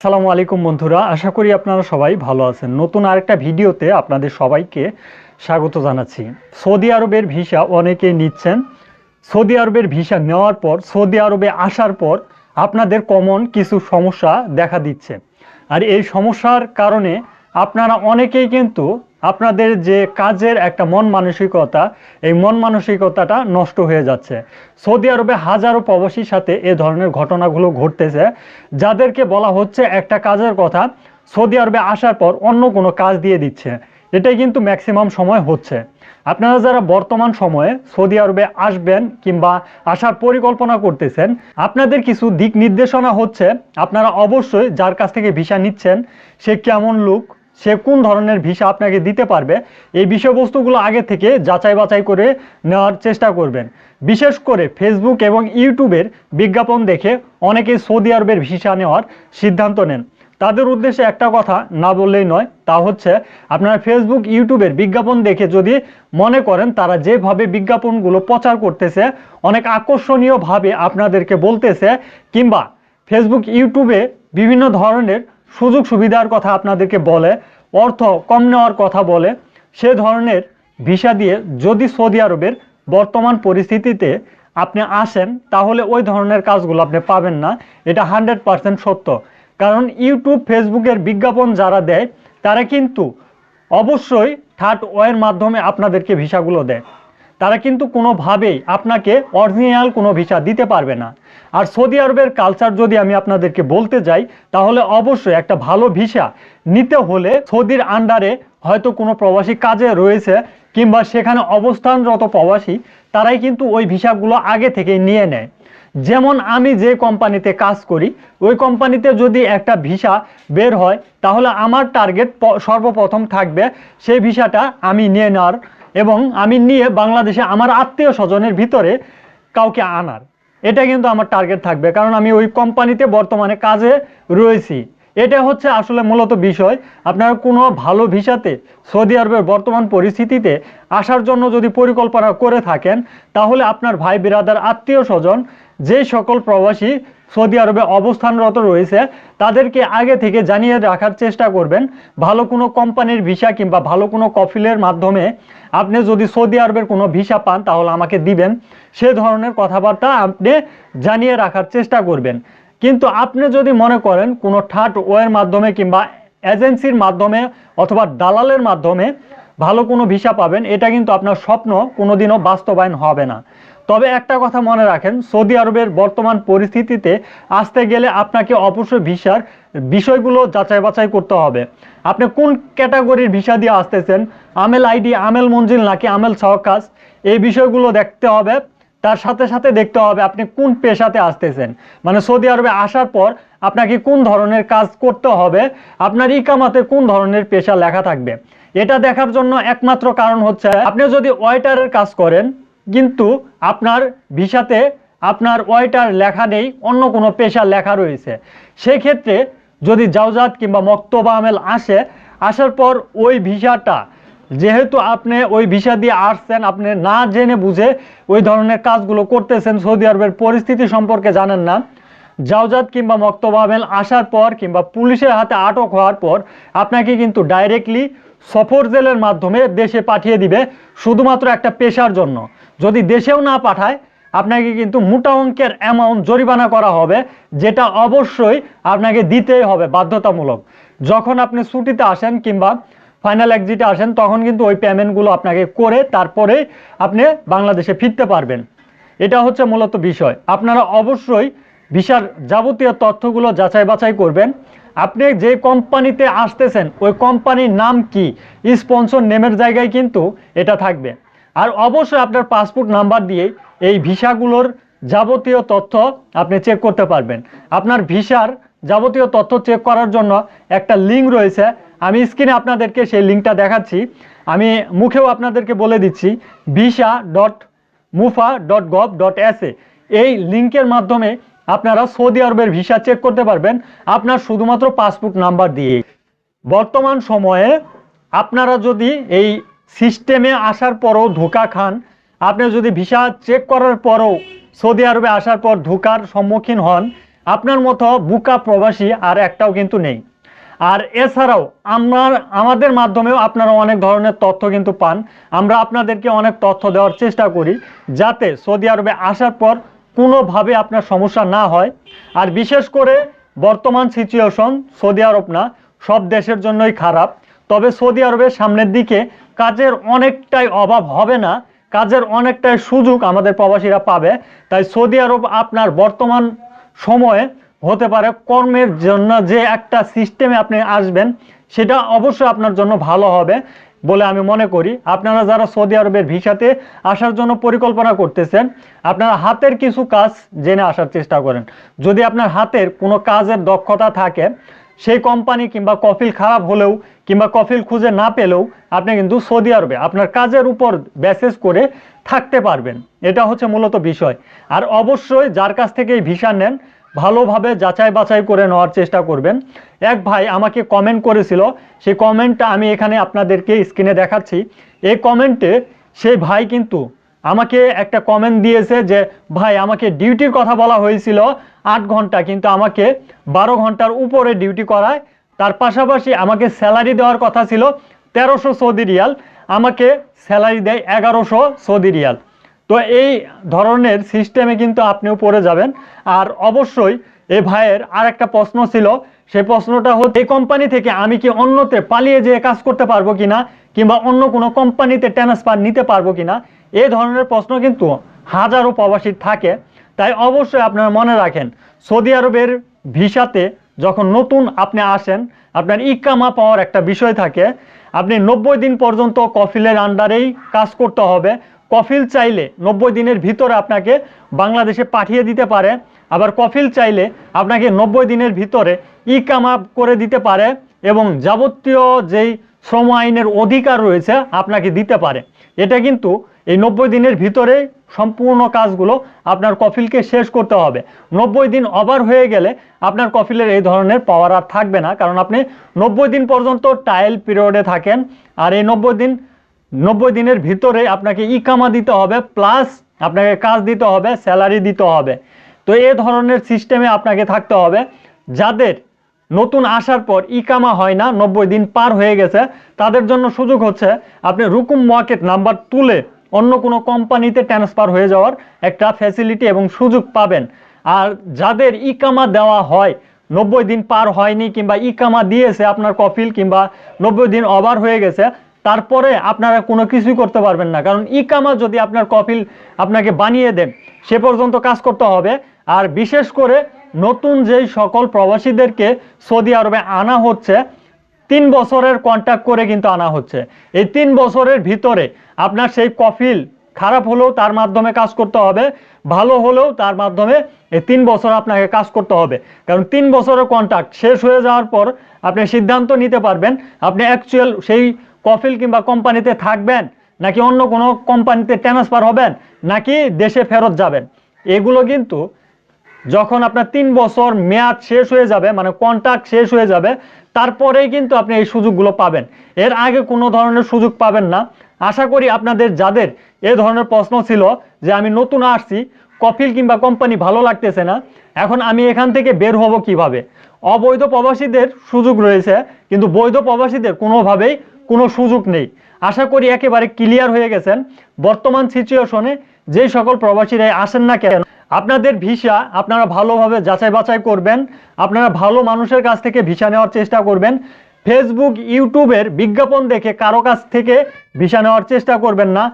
আসসালামু আলাইকুম বন্ধুরা, আশা করি আপনারা সবাই ভালো আছেন। নতুন আরেকটা ভিডিওতে আপনাদের সবাইকে স্বাগত জানাচ্ছি। সৌদি আরবের ভিসা অনেকেই নিচ্ছেন। সৌদি আরবের ভিসা নেওয়ার পর, সৌদি আরবে আসার পর আপনাদের কমন কিছু সমস্যা দেখা দিচ্ছে। আর এই সমস্যার কারণে আপনারা অনেকেই কিন্তু আপনাদের যে কাজের একটা মন মানসিকতা, এই মন মানসিকতাটা নষ্ট হয়ে যাচ্ছে। সৌদি আরবে হাজারো প্রবাসীর সাথে এ ধরনের ঘটনাগুলো ঘটতেছে। যাদেরকে বলা হচ্ছে একটা কাজের কথা, সৌদি আরবে আসার পর অন্য কোনো কাজ দিয়ে দিচ্ছে। এটাই কিন্তু ম্যাক্সিমাম সময় হচ্ছে। আপনারা যারা বর্তমান সময়ে সৌদি আরবে আসবেন কিংবা আসার পরিকল্পনা করতেছেন, আপনাদের কিছু দিক নির্দেশনা হচ্ছে। আপনারা অবশ্যই যার কাছ থেকে ভিসা নিচ্ছেন, সে কেমন লোক সে কোন ধরনের ভিসা আপনাকে দিতে পারবে, এই বিষয়বস্তুগুলো আগে থেকে যাচাই বাছাই করে নেওয়ার চেষ্টা করবেন। বিশেষ করে ফেসবুক এবং ইউটিউবের বিজ্ঞাপন দেখে অনেকেই সৌদি আরবের ভিসা নেওয়ার সিদ্ধান্ত নেন। তাদের উদ্দেশ্যে একটা কথা না বললেই নয়, তা হচ্ছে আপনারা ফেসবুক ইউটিউবের বিজ্ঞাপন দেখে যদি মনে করেন তারা যেভাবে বিজ্ঞাপনগুলো প্রচার করতেছে, অনেক আকর্ষণীয়ভাবে আপনাদেরকে বলতেছে কিংবা ফেসবুক ইউটিউবে বিভিন্ন ধরনের সুযোগ সুবিধার কথা আপনাদেরকে বলে অর্থ কম নেওয়ার কথা বলে সে ধরনের ভিসা দিয়ে যদি সৌদি আরবের বর্তমান পরিস্থিতিতে আপনি আসেন, তাহলে ওই ধরনের কাজগুলো আপনি পাবেন না। এটা হান্ড্রেড পারসেন্ট সত্য। কারণ ইউটিউব, ফেসবুকের বিজ্ঞাপন যারা দেয়, তারা কিন্তু অবশ্যই থার্ড ওয়ের মাধ্যমে আপনাদেরকে ভিসাগুলো দেয়। তারা কিন্তু কোনোভাবেই আপনাকে অরিজিনাল কোনো ভিসা দিতে পারবে না। আর সৌদি আরবের কালচার যদি আমি আপনাদেরকে বলতে যাই, তাহলে অবশ্যই একটা ভালো ভিসা নিতে হলে সৌদির আন্ডারে হয়তো কোনো প্রবাসী কাজে রয়েছে, কিংবা সেখানে অবস্থানরত প্রবাসী, তারাই কিন্তু ওই ভিসাগুলো আগে থেকে নিয়ে নেয়। যেমন আমি যে কোম্পানিতে কাজ করি, ওই কোম্পানিতে যদি একটা ভিসা বের হয়, তাহলে আমার টার্গেট সর্বপ্রথম থাকবে সেই ভিসাটা আমি নিয়ে নেওয়ার এবং আমি নিয়ে বাংলাদেশে আমার আত্মীয় স্বজনের ভিতরে কাউকে আনার। এটা কিন্তু আমার টার্গেট থাকবে, কারণ আমি ওই কোম্পানিতে বর্তমানে কাজে রয়েছি। এটা হচ্ছে আসলে মূলত বিষয়। আপনারা কোনো ভালো ভিসাতে সৌদি আরবের বর্তমান পরিস্থিতিতে আসার জন্য যদি পরিকল্পনা করে থাকেন, তাহলে আপনার ভাই বিরাদার আত্মীয় স্বজন যে সকল প্রবাসী সৌদি আরবে অবস্থানরত রয়েছে, তাদেরকে আগে থেকে জানিয়ে রাখার চেষ্টা করবেন। ভালো কোনো কোম্পানির ভিসা কিংবা ভালো কোনো কফিলের মাধ্যমে আপনি যদি সৌদি আরবের কোনো ভিসা পান, তাহলে আমাকে দিবেন। সে ধরনের কথাবার্তা আপনি জানিয়ে রাখার চেষ্টা করবেন। কিন্তু আপনি যদি মনে করেন কোনো থার্ড ওয়ের মাধ্যমে কিংবা এজেন্সির মাধ্যমে অথবা দালালের মাধ্যমে ভালো কোনো ভিসা পাবেন, এটা কিন্তু আপনার স্বপ্ন, কোনোদিনও বাস্তবায়ন হবে না। তবে একটা কথা মনে রাখেন, সৌদি আরবের বর্তমান পরিস্থিতিতে আসতে গেলে আপনাকে অবশ্যই ভিসার বিষয়গুলো যাচাই বাছাই করতে হবে। আপনি কোন ক্যাটাগরির ভিসা দিয়ে আসতেছেন? আমেল আইডি, আমেল মঞ্জিল নাকি আমেল সহকাজ এই বিষয়গুলো দেখতে হবে। তার সাথে সাথে দেখতে হবে আপনি কোন পেশাতে আসতেছেন। মানে সৌদি আরবে আসার পর আপনাকে কোন ধরনের কাজ করতে হবে? আপনার ইকামাতে কোন ধরনের পেশা লেখা থাকবে? এটা দেখার জন্য একমাত্র কারণ হচ্ছে, আপনি যদি ওয়েটারের কাজ করেন কিন্তু আপনার ভিসাতে আপনার ওয়াইটার লেখা নেই, অন্য কোনো পেশা লেখা রয়েছে। সেক্ষেত্রে যদি জাওজাত কিংবা মক্তবা আমেল আসে, আসার পর ওই ভিসাটা, যেহেতু আপনি ওই ভিসা দিয়ে আসছেন, আপনি না জেনে বুঝে ওই ধরনের কাজগুলো করতেছেন, সৌদি আরবের পরিস্থিতি সম্পর্কে জানেন না, জাওজাত কিংবা মক্তবা আমেল আসার পর কিংবা পুলিশের হাতে আটক হওয়ার পর, আপনাকে কিন্তু ডাইরেক্টলি সফর জেলের মাধ্যমে দেশে পাঠিয়ে দিবে শুধুমাত্র একটা পেশার জন্য। যদি দেশেও না পাঠায়, আপনাকে কিন্তু মোটা অঙ্কের অ্যামাউন্ট জরিমানা করা হবে, যেটা অবশ্যই আপনাকে দিতেই হবে বাধ্যতামূলক। যখন আপনি ছুটিতে আসেন কিংবা ফাইনাল এক্সিটে আসেন, তখন কিন্তু ওই পেমেন্টগুলো আপনাকে করে তারপরে আপনি বাংলাদেশে ফিরতে পারবেন। এটা হচ্ছে মূলত বিষয়। আপনারা অবশ্যই ভিসার যাবতীয় তথ্যগুলো যাচাই বাছাই করবেন। আপনি যে কোম্পানিতে আসতেছেন, ওই কোম্পানির নাম কি? স্পন্সর নেমের জায়গায় কিন্তু এটা থাকবে। আর অবশ্যই আপনার পাসপোর্ট নাম্বার দিয়ে এই ভিসাগুলোর যাবতীয় তথ্য আপনি চেক করতে পারবেন। আপনার ভিসার যাবতীয় তথ্য চেক করার জন্য একটা লিঙ্ক রয়েছে। আমি স্ক্রিনে আপনাদেরকে সেই লিঙ্কটা দেখাচ্ছি। আমি মুখেও আপনাদেরকে বলে দিচ্ছি visa dot mofa dot gov dot S এই লিঙ্কের মাধ্যমে আপনারা সৌদি আরবের ভিসা চেক করতে পারবেন। আপনার শুধুমাত্র পাসপোর্ট নাম্বার দিয়ে বর্তমান সময়ে আপনারা যদি এই সিস্টেমে আসার পরও ধোকা খান, আপনি যদি ভিসা চেক করার পরও সৌদি আরবে আসার পর ধোকার সম্মুখীন হন, আপনার মতো বুকা প্রবাসী আর একটাও কিন্তু নেই। আর এছাড়াও আমরা আমাদের মাধ্যমেও আপনারা অনেক ধরনের তথ্য কিন্তু পান। আমরা আপনাদেরকে অনেক তথ্য দেওয়ার চেষ্টা করি, যাতে সৌদি আরবে আসার পর কোনোভাবে আপনার সমস্যা না হয়। আর বিশেষ করে বর্তমান সিচুয়েশন সৌদি আরব না, সব দেশের জন্যই খারাপ। তবে সৌদি আরবের সামনের দিকে কাজের অনেকটাই অভাব হবে না, কাজের অনেকটাই সুযোগ আমাদের প্রবাসীরা পাবে। তাই সৌদি আরব আপনার বর্তমান সময়ে হতে পারে কর্মের জন্য যে একটা সিস্টেমে আপনি আসবেন, সেটা অবশ্যই আপনার জন্য ভালো হবে। বলে আমি মনে করি। আপনারা যারা সৌদি আরবের ভিসাতে আসার জন্য পরিকল্পনা করতেছেন, আপনারা হাতের কিছু কাজ জেনে আসার চেষ্টা করেন। যদি আপনার হাতের কোনো কাজের দক্ষতা থাকে, সেই কোম্পানি কিংবা কফিল খারাপ হলেও কিংবা কফিল খুঁজে না পেলেও আপনি কিন্তু সৌদি আরবে আপনার কাজের উপর বেসেস করে থাকতে পারবেন। এটা হচ্ছে মূলত বিষয়। আর অবশ্যই যার কাছ থেকে এই ভিসা নেন ভালোভাবে যাচাই বাছাই করে নেওয়ার চেষ্টা করবেন। এক ভাই আমাকে কমেন্ট করেছিল, সেই কমেন্টটা আমি এখানে আপনাদেরকে স্ক্রিনে দেখাচ্ছি। এই কমেন্টে সেই ভাই কিন্তু আমাকে একটা কমেন্ট দিয়েছে যে, ভাই, আমাকে ডিউটির কথা বলা হয়েছিল আট ঘণ্টা, কিন্তু আমাকে বারো ঘণ্টার উপরে ডিউটি করায়। তার পাশাপাশি আমাকে স্যালারি দেওয়ার কথা ছিল তেরোশো সৌদি রিয়াল, আমাকে স্যালারি দেয় এগারোশো সৌদি রিয়াল। তো এই ধরনের সিস্টেমে কিন্তু আপনিও পড়ে যাবেন। আর অবশ্যই এ ভাইয়ের আর একটা প্রশ্ন ছিল সেই প্রশ্নটা হচ্ছে, এই কোম্পানি থেকে আমি কি অন্যতে পালিয়ে যেয়ে কাজ করতে পারব কিনা, কিংবা অন্য কোনো কোম্পানিতে ট্রান্সফার নিতে পারব কিনা, এ ধরনের প্রশ্ন কিন্তু হাজারো প্রবাসীর থাকে। তাই অবশ্যই আপনারা মনে রাখেন, সৌদি আরবের ভিসাতে যখন নতুন আপনি আসেন, আপনার ইকামা পাওয়ার একটা বিষয় থাকে, আপনি নব্বই দিন পর্যন্ত কফিলের আন্ডারেই কাজ করতে হবে কফিল চাইলে নব্বই দিনের ভিতরে আপনাকে বাংলাদেশে পাঠিয়ে দিতে পারে। আবার কফিল চাইলে আপনাকে নব্বই দিনের ভিতরে ই ইকামা করে দিতে পারে এবং যাবতীয় যেই শ্রম আইনের অধিকার রয়েছে আপনাকে দিতে পারে। এটা কিন্তু এই নব্বই দিনের ভিতরে সম্পূর্ণ কাজগুলো আপনার কফিলকে শেষ করতে হবে। নব্বই দিন ওভার হয়ে গেলে আপনার কফিলের এই ধরনের পাওয়ার আর থাকবে না। কারণ আপনি নব্বই দিন পর্যন্ত টাইল পিরিয়ডে থাকেন। আর এই নব্বই দিন নব্বই দিনের ভিতরে আপনাকে ইকামা দিতে হবে প্লাস আপনাকে কাজ দিতে হবে স্যালারি দিতে হবে। তো এ ধরনের সিস্টেমে আপনাকে থাকতে হবে। যাদের নতুন আসার পর ইকামা হয় না, নব্বই দিন পার হয়ে গেছে, তাদের জন্য সুযোগ হচ্ছে আপনি রুকুম মার্কেট নাম্বার তুলে অন্য কোনো কোম্পানিতে ট্রান্সফার হয়ে যাওয়ার একটা ফ্যাসিলিটি এবং সুযোগ পাবেন। আর যাদের ইকামা দেওয়া হয়, নব্বই দিন পার হয়নি কিংবা ইকামা দিয়েছে আপনার কফিল কিংবা নব্বই দিন ওভার হয়ে গেছে তারপরে আপনারা কোনো কিছুই করতে পারবেন না। কারণ ইকামা যদি আপনার কফিল আপনাকে বানিয়ে দেন, সে পর্যন্ত কাজ করতে হবে। আর বিশেষ করে নতুন যেই সকল প্রবাসীদেরকে সৌদি আরবে আনা হচ্ছে, তিন বছরের কন্ট্যাক্ট করে কিন্তু আনা হচ্ছে। এই তিন বছরের ভিতরে আপনার সেই কফিল খারাপ হলেও তার মাধ্যমে কাজ করতে হবে, ভালো হলেও তার মাধ্যমে এই তিন বছর আপনাকে কাজ করতে হবে। কারণ তিন বছরের কন্ট্যাক্ট শেষ হয়ে যাওয়ার পর আপনি সিদ্ধান্ত নিতে পারবেন, আপনি অ্যাকচুয়াল সেই কফিল কিংবা কোম্পানিতে থাকবেন, নাকি অন্য কোনো কোম্পানিতে ট্রান্সফার হবেন, নাকি দেশে ফেরত যাবেন। এগুলো কিন্তু যখন আপনার তিন বছর মেয়াদ শেষ হয়ে যাবে মানে কন্ট্রাক্ট শেষ হয়ে যাবে, তারপরেই কিন্তু আপনি এই সুযোগগুলো পাবেন। এর আগে কোনো ধরনের সুযোগ পাবেন না। আশা করি আপনাদের যাদের এ ধরনের প্রশ্ন ছিল যে আমি নতুন আসছি, কফিল কিংবা কোম্পানি ভালো লাগতেছে না, এখন আমি এখান থেকে বের হব কীভাবে? অবৈধ প্রবাসীদের সুযোগ রয়েছে, কিন্তু বৈধ প্রবাসীদের কোনোভাবেই কোনো সুযোগ নেই। আশা করি একেবারে ক্লিয়ার হয়ে গেছেন। বর্তমান সিচুয়েশনে যে সকল প্রবাসীরা আসেন না কেন, আপনাদের ভিসা আপনারা ভালোভাবে যাচাই বাছাই করবেন, আপনারা ভালো মানুষের কাছ থেকে ভিসা নেওয়ার চেষ্টা করবেন। ফেসবুক ইউটিউবের বিজ্ঞাপন দেখে কারও কাছ থেকে ভিসা নেওয়ার চেষ্টা করবেন না।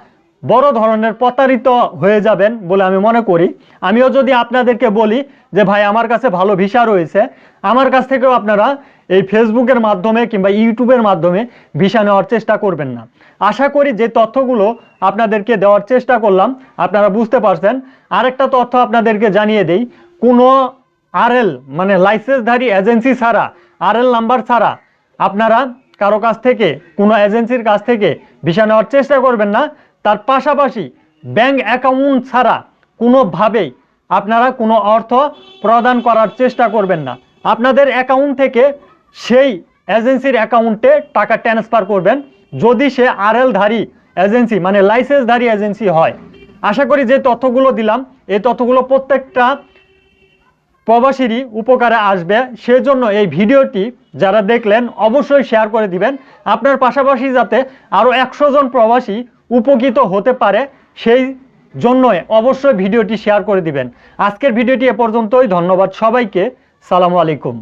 বড় ধরনের প্রতারিত হয়ে যাবেন বলে আমি মনে করি। আমিও যদি আপনাদেরকে বলি যে, ভাই, আমার কাছে ভালো ভিসা রয়েছে, আমার কাছ থেকেও আপনারা এই ফেসবুকের মাধ্যমে কিংবা ইউটিউবের মাধ্যমে ভিসা নেওয়ার চেষ্টা করবেন না। আশা করি যে তথ্যগুলো আপনাদেরকে দেওয়ার চেষ্টা করলাম। আপনারা বুঝতে পারছেন। আরেকটা তথ্য আপনাদেরকে জানিয়ে দেই, কোনো আরএল মানে লাইসেন্সধারী এজেন্সি ছাড়া, আরএল নাম্বার ছাড়া আপনারা কারও কাছ থেকে, কোনো এজেন্সির কাছ থেকে ভিসা নেওয়ার চেষ্টা করবেন না। তার পাশাপাশি ব্যাংক অ্যাকাউন্ট ছাড়া কোনোভাবেই আপনারা কোনো অর্থ প্রদান করার চেষ্টা করবেন না। আপনাদের অ্যাকাউন্ট থেকে সেই এজেন্সির অ্যাকাউন্টে টাকা ট্রান্সফার করবেন। যদি সে আরএল ধারী এজেন্সি মানে লাইসেন্সধারী এজেন্সি হয়। আশা করি যে তথ্যগুলো দিলাম। এই তথ্যগুলো প্রত্যেকটা প্রবাসীরই উপকারে আসবে। সেজন্য এই ভিডিওটি যারা দেখলেন, অবশ্যই শেয়ার করে দিবেন। আপনার পাশাপাশি যাতে আরও একশো জন প্রবাসী উপকৃত হতে পারে, সেই জন্য অবশ্যই ভিডিওটি শেয়ার করে দিবেন। আজকের ভিডিওটি এ পর্যন্তই, ধন্যবাদ সবাইকে, সালামু আলাইকুম।